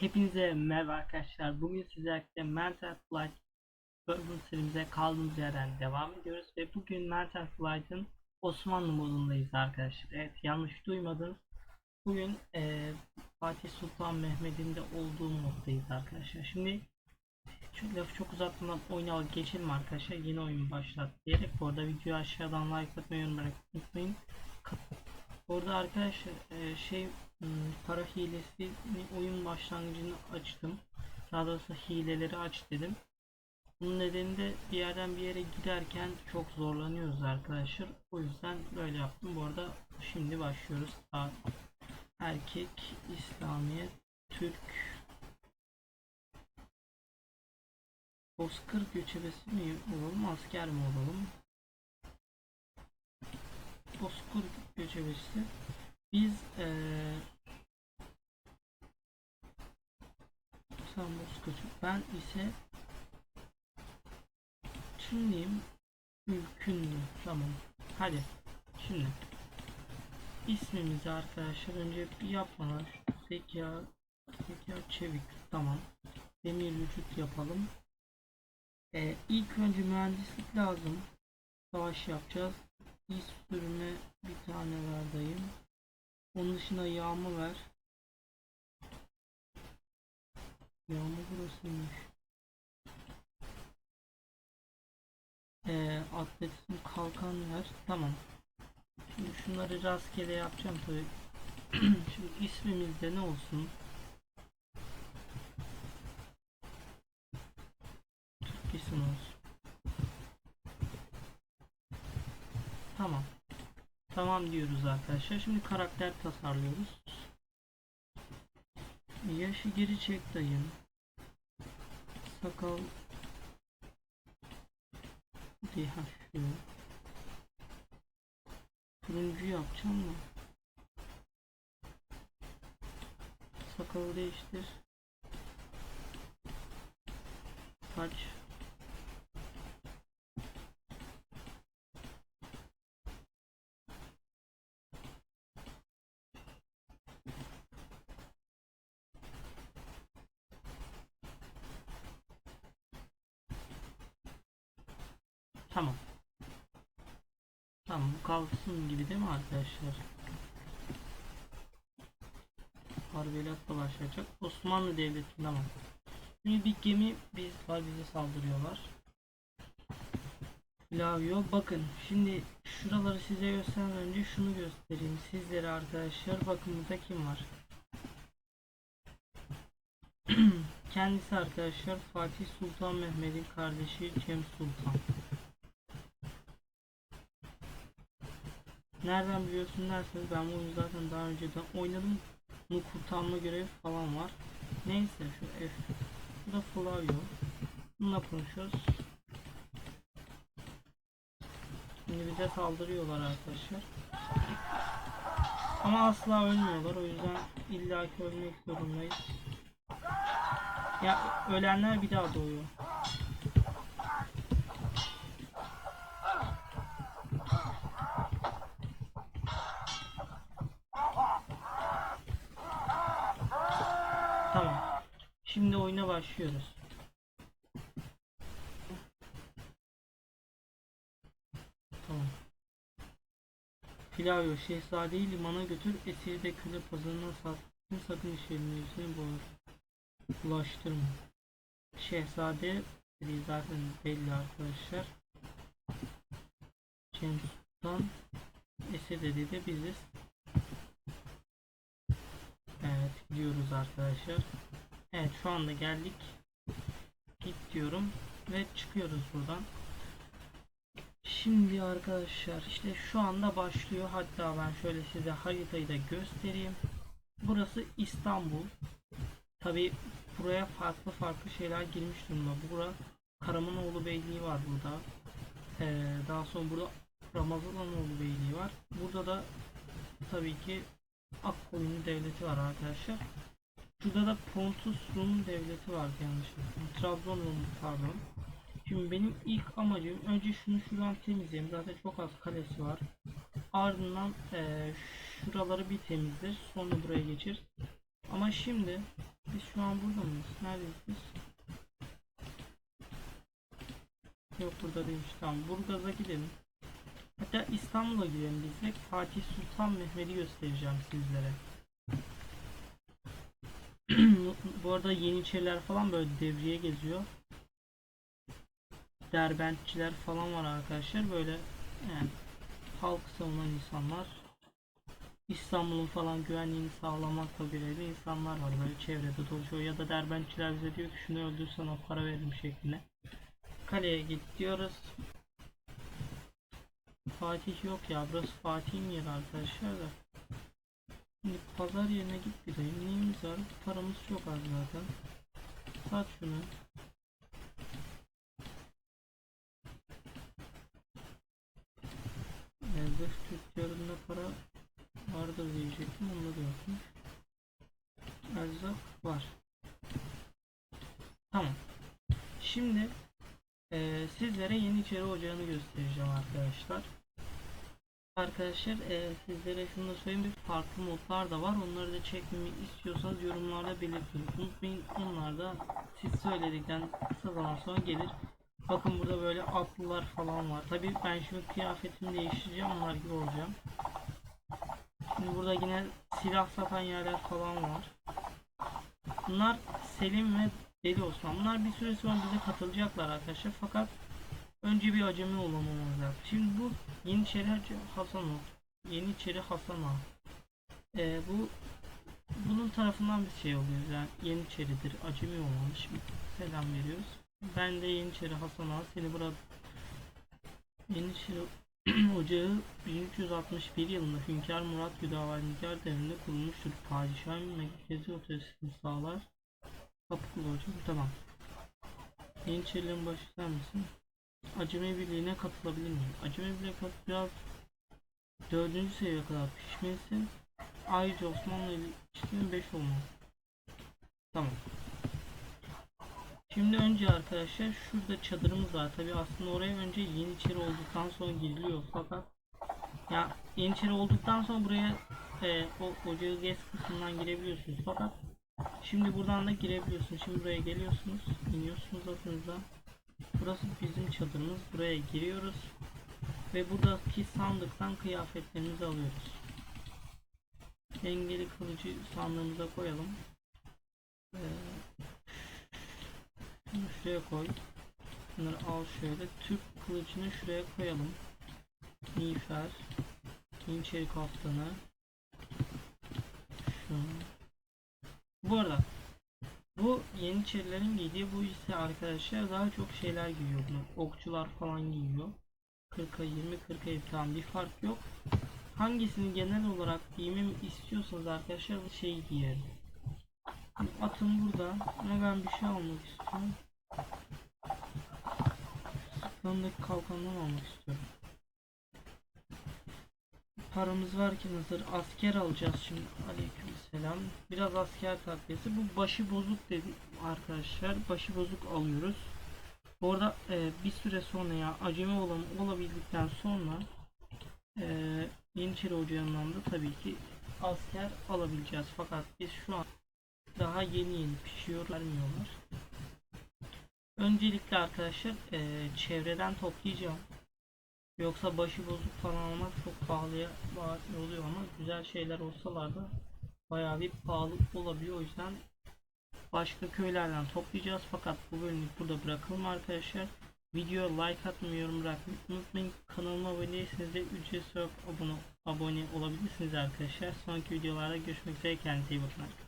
Hepinize merhaba arkadaşlar. Bugün sizlerle Mental Flight Urban serimize kaldığımız yerden devam ediyoruz ve bugün Mental Flight'ın Osmanlı modundayız arkadaşlar. Evet yanlış duymadınız. Bugün eee, Fatih Sultan Mehmet'in de olduğu moddayız arkadaşlar. Şimdi şu lafı çok uzatmadan oyuna geçelim arkadaşlar. Yeni oyun başlat diyerek bu arada videoyu aşağıdan like atmayı unutmayın. Orada arkadaşlar e, şey para hilesi oyun başlangıcını açtım. Daha doğrusu hileleri aç dedim. Bunun nedeni de bir yerden bir yere giderken çok zorlanıyoruz arkadaşlar. O yüzden böyle yaptım. Bu arada şimdi başlıyoruz. Erkek, İslamiyet, Türk, Bozkır göçebesi mi olalım, asker mi olalım? Bozkır göçebesi. Biz eee sen Bozkır. Ben ise Çinliyim. Ülkünlü. Tamam. Hadi. Şimdi ismimizi arkadaşlar önce bir yapmalar. Zeka Zeka Çevik. Tamam. Demir vücut yapalım. Ee, ilk önce mühendislik lazım. Savaş yapacağız. İz sürme bir tane ver dayım. Onun dışında yağma ver. Yağma burasıymış. Ee, atletizm kalkan ver. Tamam. Şimdi şunları rastgele yapacağım tabii. Şimdi ismimizde ne olsun? Türk isim olsun. Tamam. Tamam diyoruz arkadaşlar. Şimdi karakter tasarlıyoruz. Yaşı geri çek dayım. Sakal şu. Turuncu yapacağım mı? Sakalı değiştir. Kaç? Tamam. Tamam bu kalsın gibi değil mi arkadaşlar? Harbiyelat da başlayacak. Osmanlı Devleti tamam. Şimdi bir gemi biz var bize saldırıyorlar. Flavio bakın şimdi şuraları size göstermeden önce şunu göstereyim sizlere arkadaşlar bakın burada kim var kendisi arkadaşlar Fatih Sultan Mehmet'in kardeşi Cem Sultan Nereden biliyorsun derseniz ben bu oyunu zaten daha önceden oynadım. Bunu kurtarma görevi falan var. Neyse şu F. Bu da Flavio. Bununla konuşuyoruz. Şimdi bize saldırıyorlar arkadaşlar. Ama asla ölmüyorlar. O yüzden illaki ölmek zorundayız. Ya ölenler bir daha doğuyor. Tamam. Şimdi oyuna başlıyoruz. Tamam. Flavio şehzadeyi limana götür esiri de köle pazarına satsın sakın işlerinin yüzüne boğar. Ulaştırma. Şehzade zaten belli arkadaşlar. Cem Sultan esir dediği de biziz. Evet gidiyoruz arkadaşlar. Evet şu anda geldik. Git diyorum ve çıkıyoruz buradan. Şimdi arkadaşlar işte şu anda başlıyor. Hatta ben şöyle size haritayı da göstereyim. Burası İstanbul. Tabi buraya farklı farklı şeyler girmiş durumda. Bura Karamanoğlu Beyliği var burada. Ee, daha sonra burada Ramazanoğlu Beyliği var. Burada da tabii ki Akkoyunlu devleti var arkadaşlar. Şurada da Pontus Rum devleti var yanlışlıkla. Trabzon Rum pardon. Şimdi benim ilk amacım önce şunu şuradan temizleyeyim. Zaten çok az kalesi var. Ardından eee, şuraları bir temizler. Sonra buraya geçir. Ama şimdi Biz şu an burada mıyız? Neredeyiz biz? Yok burada değilmiş. Tamam Burgaz'a gidelim. Hatta İstanbul'a gidelim biz de. Fatih Sultan Mehmet'i göstereceğim sizlere. Bu arada Yeniçeriler falan böyle devriye geziyor. Derbentçiler falan var arkadaşlar. Böyle yani halk savunan insanlar. İstanbul'un falan güvenliğini sağlamakla görevli insanlar var böyle çevrede dolaşıyor ya da derbentçiler bize diyor ki şunu öldürsen o para veririm şeklinde. Kaleye git diyoruz. Fatih yok ya burası Fatih'in yeri arkadaşlar da. Şimdi pazar yerine git bir de neyimiz var paramız çok az zaten. Sat şunu. Elbette tüccarında para vardır diyecektim onda da yokmuş. Erzak var. Tamam. Şimdi eee, sizlere Yeniçeri Ocağı'nı göstereceğim arkadaşlar. Arkadaşlar eee, sizlere şunu da söyleyeyim bir farklı modlar da var. Onları da çekmemi istiyorsanız yorumlarda belirtin. Unutmayın onlar da siz söyledikten kısa zaman sonra gelir. Bakın burada böyle atlılar falan var. Tabii ben şimdi kıyafetimi değiştireceğim onlar gibi olacağım. Şimdi burada yine silah satan yerler falan var. Bunlar Selim ve Deli Osman. Bunlar bir süre sonra bize katılacaklar arkadaşlar. Fakat önce bir acemi olmamız lazım. Şimdi bu Yeniçeri Hasanov. Yeniçeri Hasanov. Ee, bu bunun tarafından bir şey oluyor. Yani Yeniçeridir. Acemi olmamış. Bir selam veriyoruz. Ben de Yeniçeri Hasan Ağa seni burada Yeniçeri Ocağı 1361 yılında Hünkar Murat Güdavanigar devrinde kurulmuştur. Padişahın merkezi otoritesini sağlar. Kapıkulu hocam tamam. Yeniçerilerin başı sen misin? Acemi Birliği'ne katılabilir miyim? Acemi Birliği'ne katıl dördüncü seviyeye kadar pişmelisin. Ayrıca Osmanlı ilişkinin 5 olmalı. Tamam. Şimdi önce arkadaşlar şurada çadırımız var. Tabi aslında oraya önce Yeniçeri olduktan sonra giriliyor fakat ya Yeniçeri olduktan sonra buraya e, o ocağı gez kısmından girebiliyorsunuz fakat şimdi buradan da girebiliyorsunuz. Şimdi buraya geliyorsunuz, iniyorsunuz atınıza. Burası bizim çadırımız. Buraya giriyoruz ve buradaki sandıktan kıyafetlerimizi alıyoruz. Dengeli kılıcı sandığımıza koyalım. Ee, şuraya koy. Bunları al şöyle. Türk kılıcını şuraya koyalım. Miğfer. Yeniçeri kaftanı. Şunu. Bu arada bu Yeniçerilerin giydiği bu ise arkadaşlar daha çok şeyler giyiyor bunu. Okçular falan giyiyor. 40'a 20 40'a 20 tamam bir fark yok. Hangisini genel olarak giymemi istiyorsanız arkadaşlar bu şeyi giyerim. Atım burada ama ben bir şey almak istiyorum. Sırtlarındaki kalkandan almak istiyorum. Paramız varken hazır asker alacağız şimdi. Aleykümselam. Biraz asker takviyesi. Bu başı bozuk dedi arkadaşlar. Başı bozuk alıyoruz. Bu arada e, bir süre sonra ya acemi olan olabildikten sonra e, Yeniçeri Ocağı'ndan da tabii ki asker alabileceğiz. Fakat biz şu an daha yeni yeni pişiyor vermiyorlar. Öncelikle arkadaşlar eee, çevreden toplayacağım. Yoksa başı bozuk falan almak çok pahalıya oluyor ama güzel şeyler olsalar da bayağı bir pahalı olabiliyor. O yüzden başka köylerden toplayacağız. Fakat bu bölümlük burada bırakalım arkadaşlar. Videoya like atmayı, yorum bırakmayı unutmayın. Kanalıma abone değilseniz de ücretsiz olarak abone, abone olabilirsiniz arkadaşlar. Sonraki videolarda görüşmek üzere. Kendinize iyi bakın arkadaşlar.